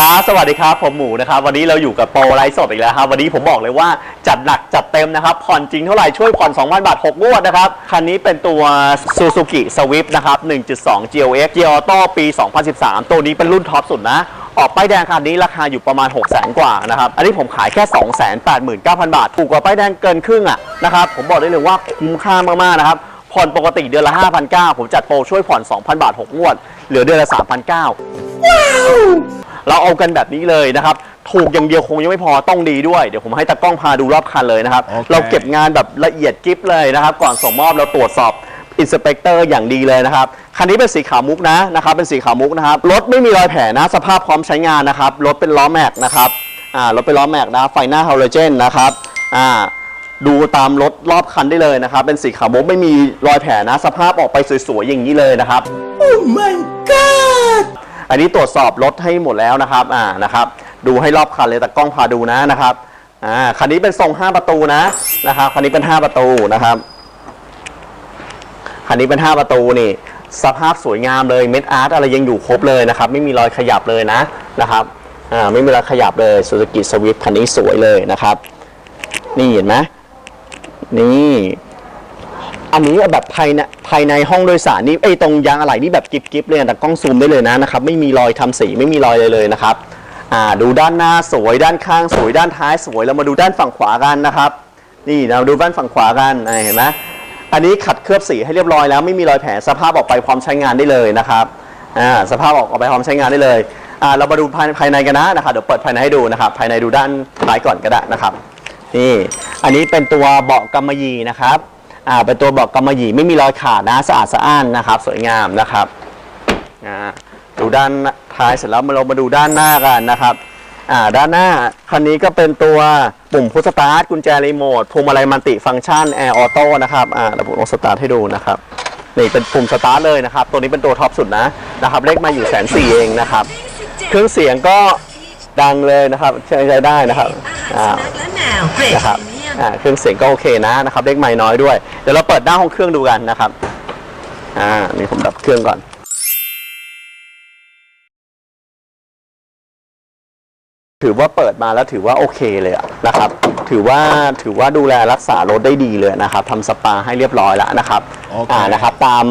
ครับสวัสดีครับ ผมหมูนะครับ วันนี้เราอยู่กับโปรไลฟ์สดอีกแล้วครับ วันนี้ผมบอกเลยว่าจัดหนักจัดเต็มนะครับ ผ่อนจริงเท่าไหร่ช่วยผ่อน 2,000 บาท 6 งวดนะครับ คันนี้เป็นตัว Suzuki Swift นะครับ 1.2 GLX G Auto ปี 2013 ตัวนี้เป็นรุ่นท็อปสุดนะ ออกป้ายแดงคันนี้ราคาอยู่ประมาณ6 0 0 0 0 0 กว่านะครับ อันนี้ผมขายแค่ 289,000 บาท ถูกกว่าป้ายแดงเกินครึ่งอะนะครับ ผมบอกได้เลยว่าคุ้มค่ามากๆนะครับ ผ่อนปกติเดือนละ5,900ผมจัดโปรช่วยผ่อน 2,000 บาท 6 งวด เหลือเดือนละ3,900 เราเอากันแบบนี้เลยนะครับถูกอย่างเดียวคงยังไม่พอต้องดีด้วยเดี๋ยวผมให้ตากล้องพาดูรอบคันเลยนะครับ โอเค เราเก็บงานแบบละเอียดกิฟเลยนะครับ ก่อนส่งมอบเราตรวจสอบอินสเปกเตอร์อย่างดีเลยนะครับคันนี้เป็นสีขาวมุกนะนะครับ เป็นสีขาวมุกนะครับรถไม่มีรอยแผลนะสภาพพร้อมใช้งานนะครับรถเป็นล้อแม็กนะครับอ่ารถเป็นล้อแม็กนะไฟหน้าฮาโลเจนนะครับอ่าดูตามรถรอบคันได้เลยนะครับ เป็นสีขาวมุกไม่มีรอยแผลนะ สภาพออกไปสวยๆอย่างนี้เลยนะครับ อันนี้ตรวจสอบรถให้หมดแล้วนะครับอ่านะครับดูให้รอบคันเลยแต่กล้องพาดูนะนะครับอ่าคันนี้เป็นทรง 5 ประตูนะนะครับคันนี้เป็น 5 ประตูนะครับคันนี้เป็น 5 ประตูนี่สภาพสวยงามเลยเม็ดอาร์ตอะไรยังอยู่ครบเลยนะครับ ไม่มีรอยขยับเลยนะนะครับอ่าไม่มีรอยขยับเลย Suzuki Swift คันนี้สวยเลยนะครับ นี่เห็นไหมนี่ อันนี้แบบภายในภายในห้องโดยสารนี่ไอ้ตรงยางอะไหล่นี่แบบกิบๆเลยนะแต่กล้องซูมได้เลยนะนะครับไม่มีรอยทำสีไม่มีรอยเลยเลยนะครับอ่าดูด้านหน้าสวยด้านข้างสวยด้านท้ายสวยเรามาดูด้านฝั่งขวากันนะครับ นี่เราดูด้านฝั่งขวากันเห็นไหมอันนี้ขัดเคลือบสีให้เรียบร้อยแล้วไม่มีรอยแผลสภาพออกไปพร้อมใช้งานได้เลยนะครับอ่าสภาพออกไปพร้อมใช้งานได้เลยอ่าเรามาดูภายภายในกันนะนะครับเดี๋ยวเปิดภายในให้ดูนะครับภายในดูด้านท้ายก่อนก็ได้นะครับนี่อันนี้เป็นตัวเบาะกำมะหยี่นะครับ อ่าเป็นตัวบาะกำมะหยี่ไม่มีรอยขาดนะสะอาดสะอ้านนะครับ สวยงามนะครับอ่าดูด้านท้ายเสร็จแล้วมาเรามาดูด้านหน้ากันนะครับอ่าด้านหน้าคันนี้ก็เป็นตัวปุ่มพุชสตาร์ทกุญแจรีโมทพวงมาลัยมัลติฟังก์ชันแอร์ออโต้นะครับอ่าเดี๋ยวผมลองสตาร์ทให้ดูนะครับนี่เป็นปุ่มสตาร์ทเลยนะครับ ตัวนี้เป็นตัวท็อปสุดนะนะครับเลขมาอยู่แสนสี่เองนะครับ เครื่องเสียงก็ดังเลยนะครับใช้ได้นะครับอ่านะครับ อ่าเครื่องเสียงก็โอเคนะนะครับเลขไม้น้อยด้วย เดี๋ยวเราเปิดหน้าห้องเครื่องดูกันนะครับอ่านี่ผมดับเครื่องก่อนถือว่าเปิดมาแล้วถือว่าโอเคเลยอะนะครับ ถือว่าถือว่าดูแลรักษารถได้ดีเลยนะครับทำสปาให้เรียบร้อยแล้วนะครับโอเคอ่านะครับตาม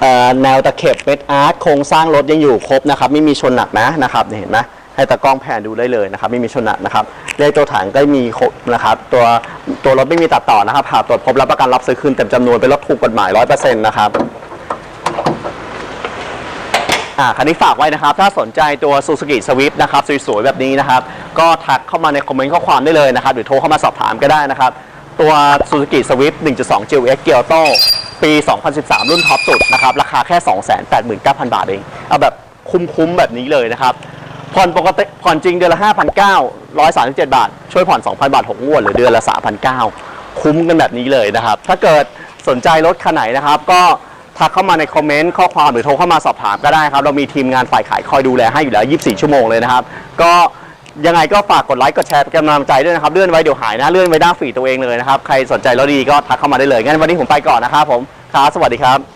เอ่อแนวตะเข็บเม็ดอาร์ตโครงสร้างรถยังอยู่ครบนะครับ ไม่มีชนหนักนะนะครับนี่เห็นไหม ให้ตากล้องแผนดูได้เลยนะครับไม่มีชนหนักนะครับเลขตัวถังก็มีครบนะครับตัวตัวรถไม่มีตัดต่อนะครับหากตรวจพบรับประกันรับซื้อคืนเต็มจำนวนเป็นรถถูกกฎหมาย100%นะครับอ่าคันนี้ฝากไว้นะครับ ถ้าสนใจตัว Suzuki Swift นะครับสวยๆแบบนี้นะครับ ก็ทักเข้ามาในคอมเมนต์ข้อความได้เลยนะครับ หรือโทรเข้ามาสอบถามก็ได้นะครับ ตัว Suzuki Swift 1.2 GLX Gear Auto ปี 2013 รุ่นท็อปสุดนะครับ ราคาแค่ 289,000 บาทเอง เอาแบบคุ้มๆแบบนี้เลยนะครับ ผ่อนปกติผ่อนจริงเดือนละ 5,900 137 บาท ช่วยผ่อน 2,000 บาท 6 งวด หรือเดือนละ 3,900 คุ้มกันแบบนี้เลยนะครับ ถ้าเกิดสนใจรถคันไหนนะครับ ก็ทักเข้ามาในคอมเมนต์ข้อความหรือโทรเข้ามาสอบถามก็ได้ครับ เรามีทีมงานฝ่ายขายคอยดูแลให้อยู่แล้ว 24 ชั่วโมงเลยนะครับ ก็ยังไงก็ฝากกดไลค์กดแชร์เป็นกำลังใจด้วยนะครับเลื่อนไว้เดี๋ยวหายนะเลื่อนไว้หน้าฟีตัวเองเลยนะครับใครสนใจแล้วดีก็ทักเข้ามาได้เลยงั้นวันนี้ผมไปก่อนนะครับผมครับสวัสดีครับ